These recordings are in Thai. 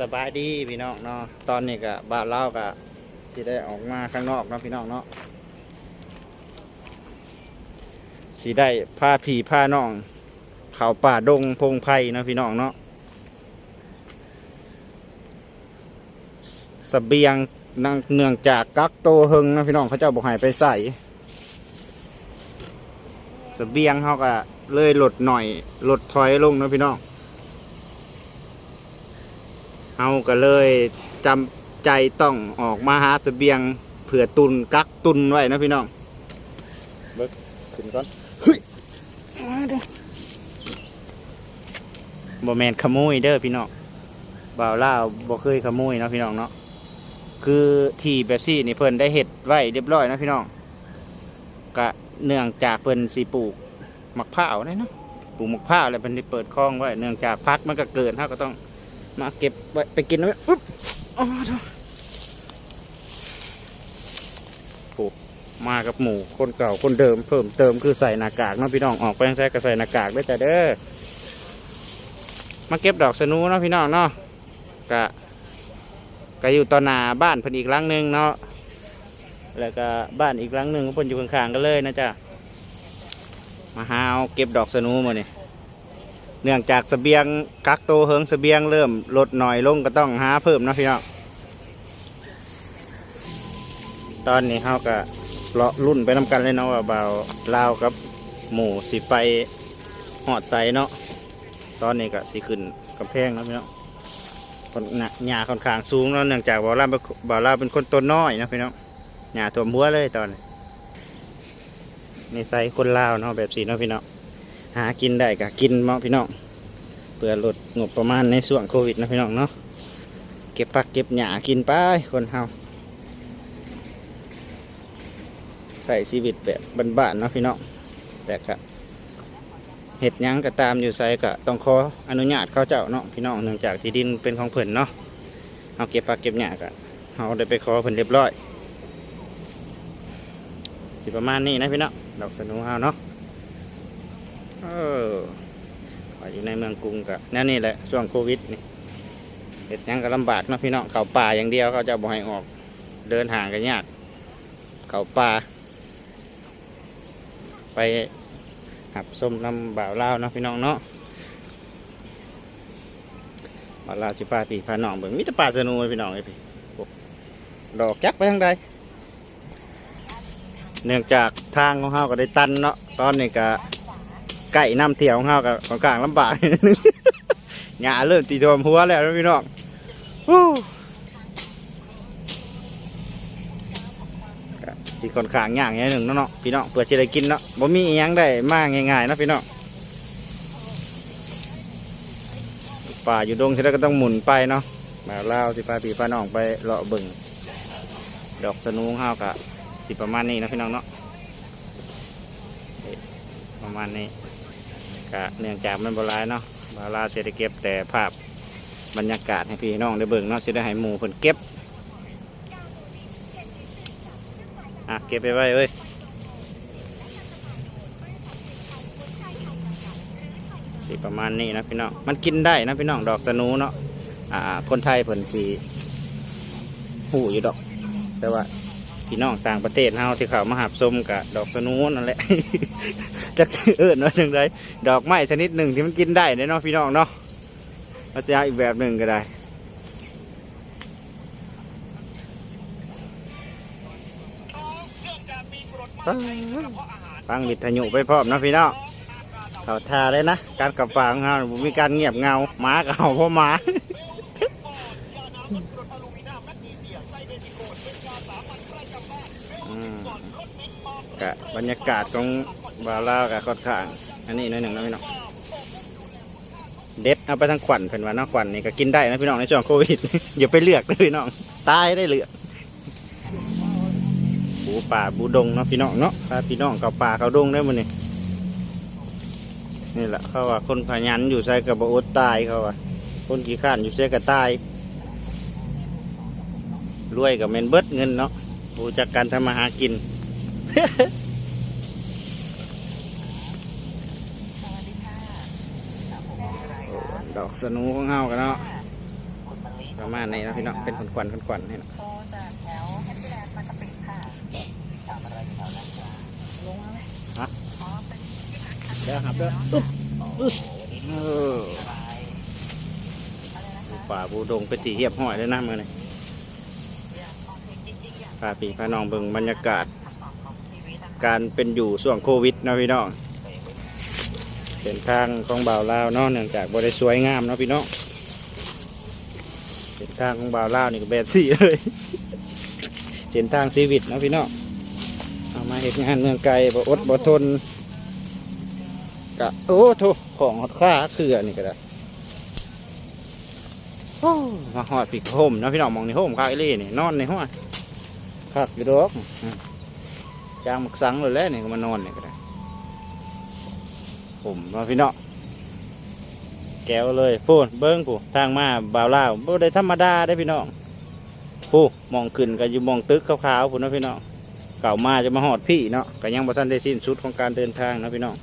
สบายดีพี่น้องเนาะตอนนี้ก็บ้านเล่าก็ที่ได้ออกมาข้างนอกเนาะพี่น้องเนาะสีได้ผ้าผีผ้าน้อง เขาป่าดงพงไพ่เนาะพี่น้องเนาะสเบียงนังเนื่องจากกักโตเฮงนะพี่น้องเขาเจ้าบอกให้ไปใส่สเบียงเขาก็เลยหลดหน่อยหลดถอยลงนะพี่น้อง เอาก็เลยจำใจต้องออกมาหาเสบียงเผื่อตุนกักตุนไว้นะพี่น้องเบิกขึ้นก่อนเฮ้ยบ่แมนขโมยเด้อพี่น้องบ่าวล่าวบ่เคยขโมยเนาะพี่น้องเนาะคือที่แบบซี่นี่เพิ่นได้เห็ดไว้เรียบร้อยนะพี่น้องกะเนื่องจากเพิ่นสิปลูกมะพร้าวนี่เนาะปลูกมะพร้าวแล้วเพิ่นได้เปิดคลองไว้เนื่องจากพักมันก็เกิดเฮาก็ต้อง มาเก็บไว้ไปกินไว้อุ๊บอ๋อโถ่โอ้มากับหมูคนเก่าคนเดิมเพิ่มเติมคือใส่หน้ากากเนาะพี่น้องออกไปยังใส่ก็ใส่หน้ากากได้วยจ้ะเด้อมาเก็บดอกสนูเนาะพี่น้องเนาะกะก็อยู่ต่อหน้าบ้านเพิ่นอีกหลังหนึงเนาะแล้วก็บ้านอีกหลังหนึงเพิ่นอยู่ข้างๆกันเลยนะจ๊ะมาหาเอาเก็บดอกสนูมาเนี่ย เนื่องจากเสบียงกักโตเฮิงเสบียงเริ่มลดหน่อยลงก็ต้องหาเพิ่มนะพี่น้องตอนนี้เขาก็เลาะรุ่นไปนำกันเลยเนาะว่าเบาวลาวกับหมูสิไปหอดใสเนาะตอนนี้ก็สิขึ้นกำแพงนะพี่น้องคนหนาหญ้าค่อนข้างสูงเนาะเนื่องจากบ่าวลาวบ่าวลาวเป็นคนต้นน้อยนะพี่น้องหญ้าท่วมหัวเลยตอนนี้นี่ใส่คนลาวเนาะแบบสีเนาะพี่น้อง หากินได้ก็กินเนาะพี่น้องเพื่อลดงบประมาณในส่วงโควิดนะพี่น้องเนาะเก็บผักเก็บหญ้ากินไปคนเฮาใส่ชีวิตแบบบ้านๆเนาะพี่น้องแต่ก็เห็ดยังก็ตามอยู่ใส่ก็ต้องขออนุญาตเขาเจ้าเนาะพี่น้องเนื่องจากที่ดินเป็นของเพิ่นเนาะเอาเก็บผักเก็บหญ้าก็เอาได้ไปขอเพิ่นเรียบร้อยสิประมาณนี้นะพี่น้องดอกสนุเฮาเนาะ เอออยู่ในเมืองกรุงกับนั่นนี่แหละช่วงโควิดนี่เห็ดยังก็ลำบากนะพี่น้องเขาป่าอย่างเดียวเขาจะบ่ให้ออกเดินห่างกันยาก เขาป่า ไปหับส้มน้ำบ่าวเลานะพี่น้องเนาะบ่าวลาสิพาพี่พาน้องเบิ่งมิตรป่าสนุพี่น้องไอ้พี่โอ้ดอกจักไปทางใดเนื่องจากทางของเฮาก็ได้ตันเนาะตอนนี้ก็ ไก่น้ำเที่ยวของเฮากับของกลางลำบากนิดนึงหญ้าเริ่มตีตัวมหัวแล้วพี่น้องหูสิค่อนข้างยาอย่างหนึ่งเนาะพี่น้องเพื่อสิได้กินเนาะบ่มีอิหยังได้มากง่ายๆนะพี่น้องป่าอยู่ดงที่ได้วก็ต้องหมุนไปเนาะมาเล่าสิพาพี่พาน้องไปเลาะบิ่งดอกสนูงเฮากะสิประมาณนี้นะพี่น้องเนาะประมาณนี้ ก็เนื่องจากมันบราณเนาะบาลาเศรษฐกิจแต่ภาพบรรยากาศให้พี่น้องได้เบิ่งเนาะสิได้ให้หมู่เพิ่นเก็บอะเก็บไปไว้เอ้ยสิประมาณนี้นะพี่น้อง มันกินได้นะพี่น้องดอกสนูเนาะ อ่า คนไทยเพิ่นสีหูอยู่ดอก แต่ว่า พี่น้องต่างประเทศเฮาที่เขามาหับส้มกับดอกสนูนั่นแหละ จักเอิญว่าจังไดดอกไม้ชนิดหนึ่งที่มันกินได้เนาะพี่น้องเนาะเราจะเอาอีกแบบหนึ่งก็ได้ฟังวิทยุไปพร้อมนะพี่น้องเขาทาเลยนะ การกับปาของเราบ่มีการเงียบเงาหมากับเห่าพราะหมา กะบรรยากาศของบาลาวกะค่อนข้าง อันนี้น้อยหนึ่งนะพี่น้องเด็ดเอาไปทั้งขวัญเพิ่นว่าเนาะขวัญนี่ก็กินได้นะพี่น้องในช่วงโควิด อย่าไปเลือกเลยพี่น้องตายได้เลือกบูป่าบูดงเนาะพี่น้องเนาะพาพี่น้องเข้าป่าเขาดงได้มื้อนี่นี่แหละเขาว่าคนขยันอยู่ใส่กับบอดตายเขาว่าคนขี้ข้านอยู่ใส่กับตายรวยกับเมนเบิร์ดเงินเนาะรู้จักการทำมาหากิน ดอกสนูของเฮากันเนาะประมาณนี้เนาะพี่น้องเป็นขนควันขนควันนี่เนาะโตจากแถวแฮปปี้แลนด์มากระปิค่ะทำอะไรอยู่แถวนั้นจ๊ะลงมาไหมฮะอ๋อเป็นเดี๋ยวครับเด้ออึ๊บอึ๊บเอออะไรนะคะป่าบูดงไปตีเหียบห้อยเลยนะมือนี่โอเคจริงๆอยากพาพี่พาน้องเบิ่งบรรยากาศ การเป็นอยู่ช่วงโควิดนะพี่น้องเส้นทางของบ่าวลาวเนาะเนื่องจากบ่ได้สวยงามเนาะพี่น้องเส้นทางของบ่าวลาวนี่ก็แบบสี่เลยเส้นทางชีวิตเนาะพี่น้องเอามาเห็นงานเมืองไกลบ่อดบ่ทนกะโอ้โถของหดค่าคืออันนี้ก็ได้มาหอดปีกห่มนะพี่น้องมองในห่มข้าวไอ้เล่นี่นอนในห้องคักอยู่ดอก จางหมักสังเลยแหล้วนี่ก็มานอนนี่ก็ได้ผมมาพี่เนาะแก้วเลยพูนเบิ้งผู้ทางมาบ่าวลาวบ่ได้ธรรมดาได้พี่น้องผู้มองขึ้นก็อยู่มองตึกขาวๆผู้นะพี่น้องเก่ามาจะมาหอดพี่เนาะก็ยังบ่ทันได้สิ้นสุดของการเดินทางนะพี่น้อง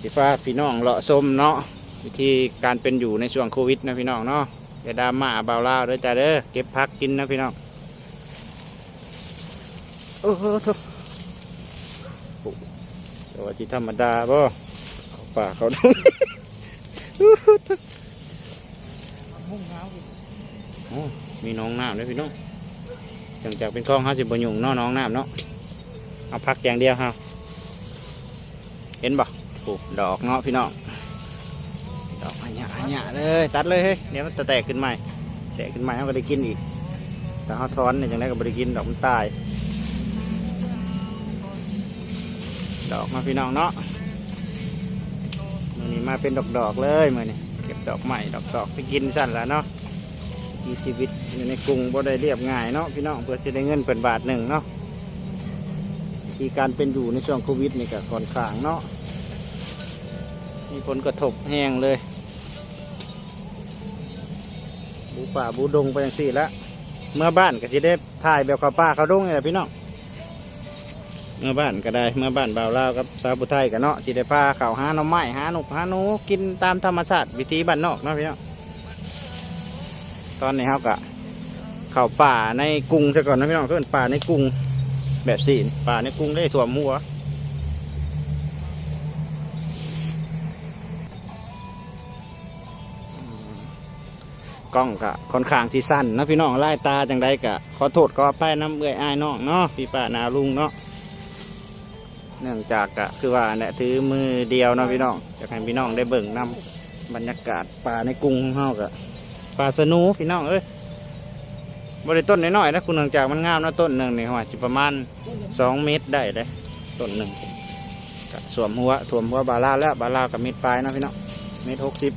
สิฟ้าพี่น้องเลาะชมเนาะวิธีการเป็นอยู่ในช่วงโควิดนะพี่น้องเนาะอย่าดราม่าบ่าวลาวเด้อจ้าเด้อเก็บพักกินนะพี่น้อง โอ้โหโถ่โอ้แต่ว่าที่ธรรมดาบ่เขาป่าเขาดงมุ่งเงาอยู่โอ้มีน้องน้ำด้วยพี่น้องหลังจากเป็นคลองห้าสิบบยุงเนาะน้องน้ำเนาะ เอาพักอย่างเดียวครับเห็นบ่โอ้ดอกเนาะพี่น้อง ดอกอันหยะอันหยะเลย ตัดเลยเฮ้ย เดี๋ยวมันจะแตกขึ้นใหม่ แตกขึ้นใหม่เขาก็ได้กินอีก แต่เขาทอนเนี่ยจังไดก็บ่ได้กินดอกมันตาย ดอกมาพี่น้องเนาะมือนี้มาเป็นดอกดอกๆเลยมือนี้เก็บดอกใหม่ดอกดอกๆไปกินสั่นละเนาะมีชีวิตอยู่ในกรุงบ่ได้เรียบง่ายเนาะพี่น้องเพื่อจะได้เงินเป็นบาทหนึ่งเนาะวิธีการเป็นอยู่ในช่วงโควิดนี่ก็ค่อนข้างเนาะมีผลกระทบแห้งเลยบูป่าบูดงไปอย่างสี่ละเมื่อบ้านก็จะได้ถ่ายแบบข้าวป้าข้าวดงนี่แหละพี่น้อง เมื่อบ้านก็ได้เมื่อบ้านบ่าวลาวกับสาวผู้ไทยกันเนาะสิได้พาเขาหาหน่อไม้หาหนุกหาหนูกินตามธรรมชาติวิถีบ้านนอกเนาะพี่เนาะตอนนี้เฮากะเข้าป่าในกรุงซะก่อนนะพี่น้องเพื่อนป่าในกรุงแบบสีป่าในกรุงได้ถ่วมหัวกล้องกะค่อนข้างที่สั้นนาะพี่น้องไล่ตาจังใดกะขอโทษก็ไปน้ำเอื้อยอายน้องเนาะพี่ป้านาลุงเนาะ เนื่องจากกะคือว่าเนี่ยถือมือเดียวเนาะพี่น้องอยากให้พี่น้องได้เบิ่งนำบรรยากาศป่าในกรุงของเฮากะป่าสนูพี่น้องเอ้ยบริต้นน้อยๆนะคุณเนื่องจากมันงามนะต้นหนึ่งนี่ว่าสิประมาณสองเมตรได้เลยต้นหนึ่งสวมหัวสวมหัวบาลาแล้วบาลากับเม็ดปลายนะพี่น้องเมตรหกสิบ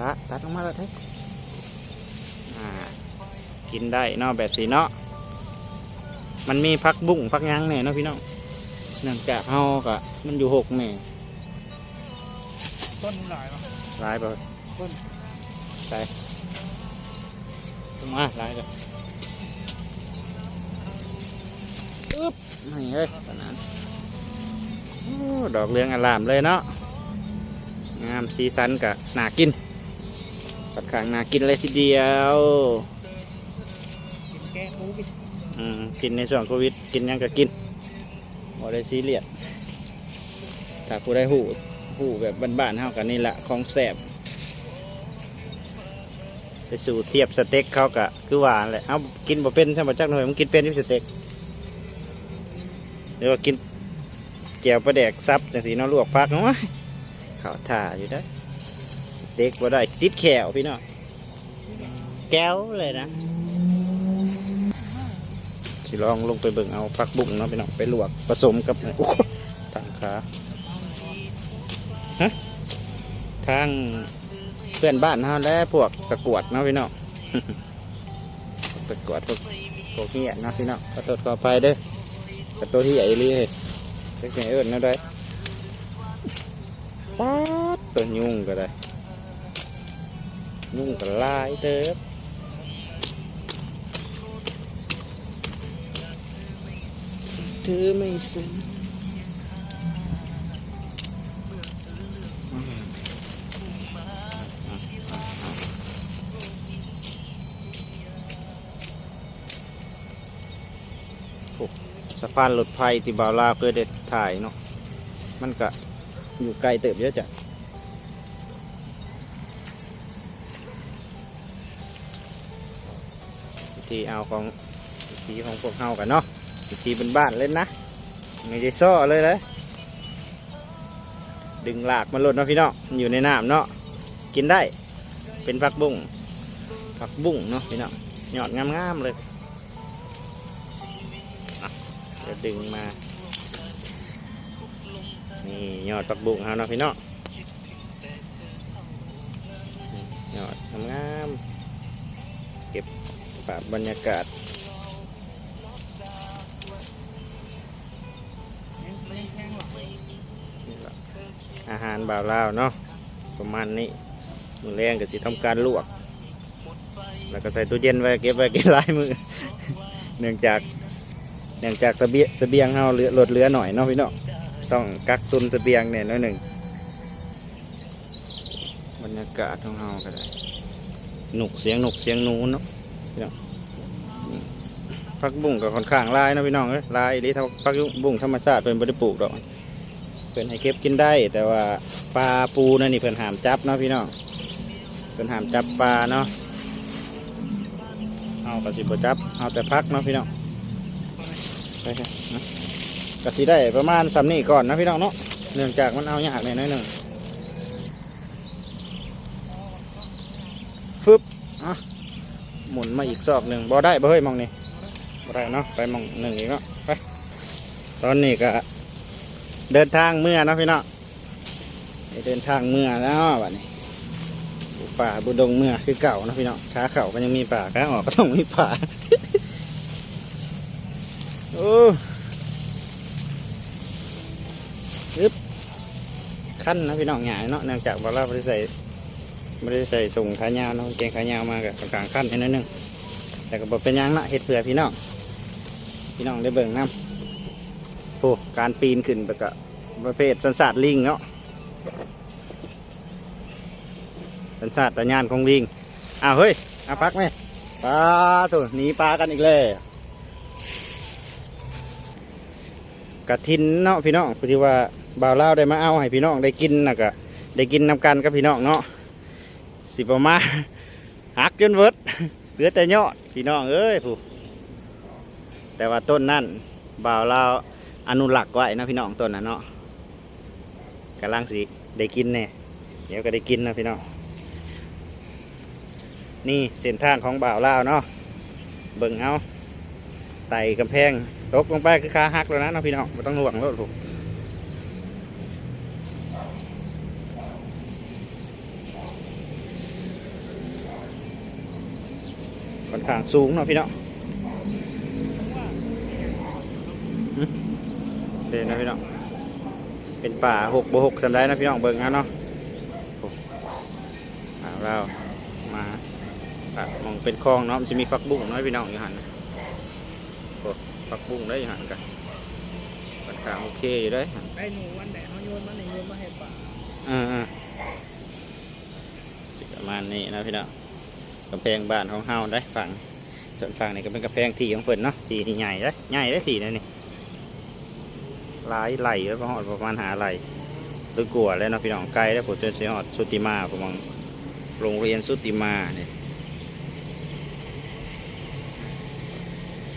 ละตัดออกมาแล้วเท่กินได้นาะแบบสีเนาะ มันมีพักบุ้งพักหยังเนี่ยเนาะพี่น้องเนื่องจากเฮากะมันอยู่หกเนี่ยต้นหลายปะร้ายไปต้นใส่ลงมาร้ายเลยอึ๊บนี่เฮ้ยตอนนั้นโอ้ดอกเรืองอลามเลยเนาะงามสีสันกะน่ากินค่อนข้างน่ากินเลยทีเดียวกินแกงหมูกินอืม กินในช่วงโควิด กินยังก็กินบ่ได้ซีเรียสถ้าผู้ได้หูหูแบบบ้านๆเฮากันนี่แหละของแสบไปสู่เทียบสเต็กเขากะคือหวาแหละเอากินบ่เป็นใช่ไหมจักหน่อยมันกินเป็นที่สเต็กหรือว่ากินแก้วปลาแดกซับจังสีเนาะลวกพักเนาะเขาท่าอยู่ได้สเต็กบ่ได้ติดแขวพี่น้องแก้วเลยนะ สิลองลงไปเบิ่งเอาผักบุ้งเนาะพี่น้องไปลวกผสมกับโอ้โหทางขาฮะทางเพื่อนบ้านเฮาและพวกตะกรวดเนาะพี่น้องตะกรวดพวกพวกเหี้ยเนาะพี่น้องขอโทษขออภัยเด้อกับตัวที่ใหญ่ลีเฮ้ยเล็กๆเอิ้นเนาะได้ป๊าดตัวยุ่งก็ได้ ยุ่งก็หลายเด้อ ถือไม่สูงสะพานหลุดไฟที่บาวลาเคยได้ถ่ายเนาะ มันก็อยู่ไกลเติบเยอะจ้ะที่เอาของทีของพวกเฮากันเนาะ วิธีเป็นบ้านเล่นนะไม่ได้ซ้อเลยเลยดึงหลากมันหลดเนาะพี่เนาะมันอยู่ในน้ำเนาะกินได้ เป็นผักบุ้งผักบุ้งเนาะพี่เนาะยอดงามๆเลยเดี๋ยวดึงมา นี่ยอดปักบุ้งเฮาเนาะพี่เนาะนี่ยอดงามๆเก็บภาพบรรยากาศาหารบ่าวลาวเนาะประมาณนี้มือแรงก็สิทำการลวก แล้วก็ใส่ตู้เย็นไว้เก็บไว้กินหลายมือเนื่องจากเนื่องจากเสบียเสบียงเฮาเหลือลดเหลือหน่อยเนาะพี่เนาะต้องกักตุนเสบียงเนี่ยน้อยหนึ่งบรรยากาศของเฮาก็ได้หนุกเสียงหนุกเสียงนูนเนาะพี่น้องพักบุ้งก็ค่อนข้างลายเนาะพี่น้องเอ้ยลายอีหรือพักบุ้งธรรมชาติเป็นบริปลูกดอก เพิ่นให้เก็บกินได้ แต่ว่าปลาปูนั่นนี่เพิ่นหามจับเนาะพี่น้องเพิ่นหามจับปลาเนาะเอาก็สิบจับเอาแต่พักเนาะพี่น้องไปครับนะสิได้ประมาณสำนี้ก่อนนะพี่น้องเนาะเนื่องจากมันเอายากหน่ยน่อยหนึ่งฟึบอะหมุนมาอีกซอกหนึ่งบ่ได้บ่เฮ้ยมองนี่บ่ได้เนาะไปมองหนึ่งอีกเนาะไปตอนนี้ก็ เดินทางเมื่อนะพี่น้องเดินทางเมื่อแล้วบัดนี้ป่าบุดงเมื่อคือเก่านะพี่น้องขาเข่าก็ยังมีป่าขาออกก็ต้องมีป่าโอ้ยึบขั้นนะพี่น้องใหญ่เนาะเนื่องจากว่าราไม่ได้ใส่ไม่ได้ใส่ส่งขายาวเนาะเกงขายาวมากับกลางขั้นนิดนึงแต่ก็บอกเป็นยังเนะเห็ดเผื่อพี่น้องพี่น้องได้เบิ่งน้ำ โอ้การปีนขึ้นไปกะประเภทสันสาดลิงเนาะสันสาดตะยานของลิงอ้าวเฮ้ยเอาพักไหมปลาตัวหนีปลากันอีกเลยกะทินเนาะพี่น้องคือที่ว่าบ่าวเล่าวได้มาเอาให้พี่น้องได้กินนะกะได้กินนำกันกับพี่น้องเนาะสิประมาณหักจนเวิร์ดเหลือแต่ยอดพี่น้องเอ้ยผู้แต่ว่าต้นนั่นบ่าวเล่าว อนุรักษ์ไว้นะพี่น้องต้นน่ะเนาะกำลังสิได้กินแน่เดี๋ยวก็ได้กินนะพี่น้องนี่เส้นทางของบ่าวเล่าวเนาะเบิ่งเอาไต่กำแพงตกลงไปคือขาหักแล้วนะเนาะพี่น้องไม่ต้องห่วงรถผมค่อนข้างสูงเนาะพี่น้อง เด่นนะพี่น้อง เป็นป่าหกบวหกสันได้นะพี่น้องเบิ่งเอาเนาะโอ้อ่าเรามาปะมองเป็นคลองเนาะมันจะมีฟักบุ้งเน้อยพี่น้องอยู่หันนะโอ้ฟักบุ้งได้อยู่หันกันค่อนข้างโอเคอยู่ได้อไอ้หนูวันไหนเขาโยนมันไหนโยนมาให้ป่าอ่าอ่าสิประมาณนี้นะพี่น้องกำแพงบ้านของเฮาได้ฝั่งส่วนฝั่งนี้ก็เป็นกำแพงที่ของเพิ่นเนาะที่นี่ใหญ่ได้ใหญ่ได้ที่นั่นนี่ หลายไหลแล้วประมาณประมาณหาไหลหรือกลัวแล้วเนาะพี่น้องไกลแล้วผมจะเสียหอดสุติมาประมาณโรงเรียนสุติมาเนี่ย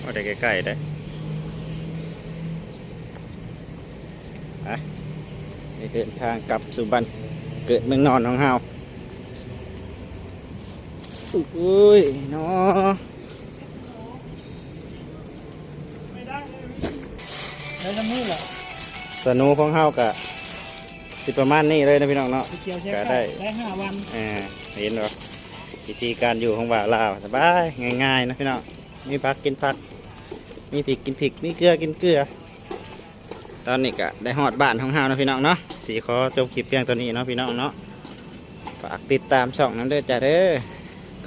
ว่าได้ใกล้ๆได้ไปเดินทางกลับสู่บ้านเกิดเมืองนอนของเฮาอุ้ยเนาะ ได้ น้ำมือเหรอสนุของเฮากะสิประมาณนี้เลยนะพี่น้องเนาะเกี่ยวใช่ก็ไหมได้ได้ห้าวันอ่าเห็นบ่วิธีการอยู่ของบ่าวลาวสบายง่ายๆนะพี่น้องมีผักกินผัก มีพริกกินพริกมีเกลือกินเกลือ ตอนนี้ก็ได้หอดบ้านของเฮานะพี่น้องเนาะสีขอจบคลิปเพียงตัวนี้เนาะพี่น้องเนาะฝากติดตามช่องนั้นเด้อจ้าเด้อ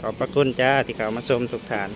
ขอบพระคุณจ้าที่เข้ามาชมทุกฐาน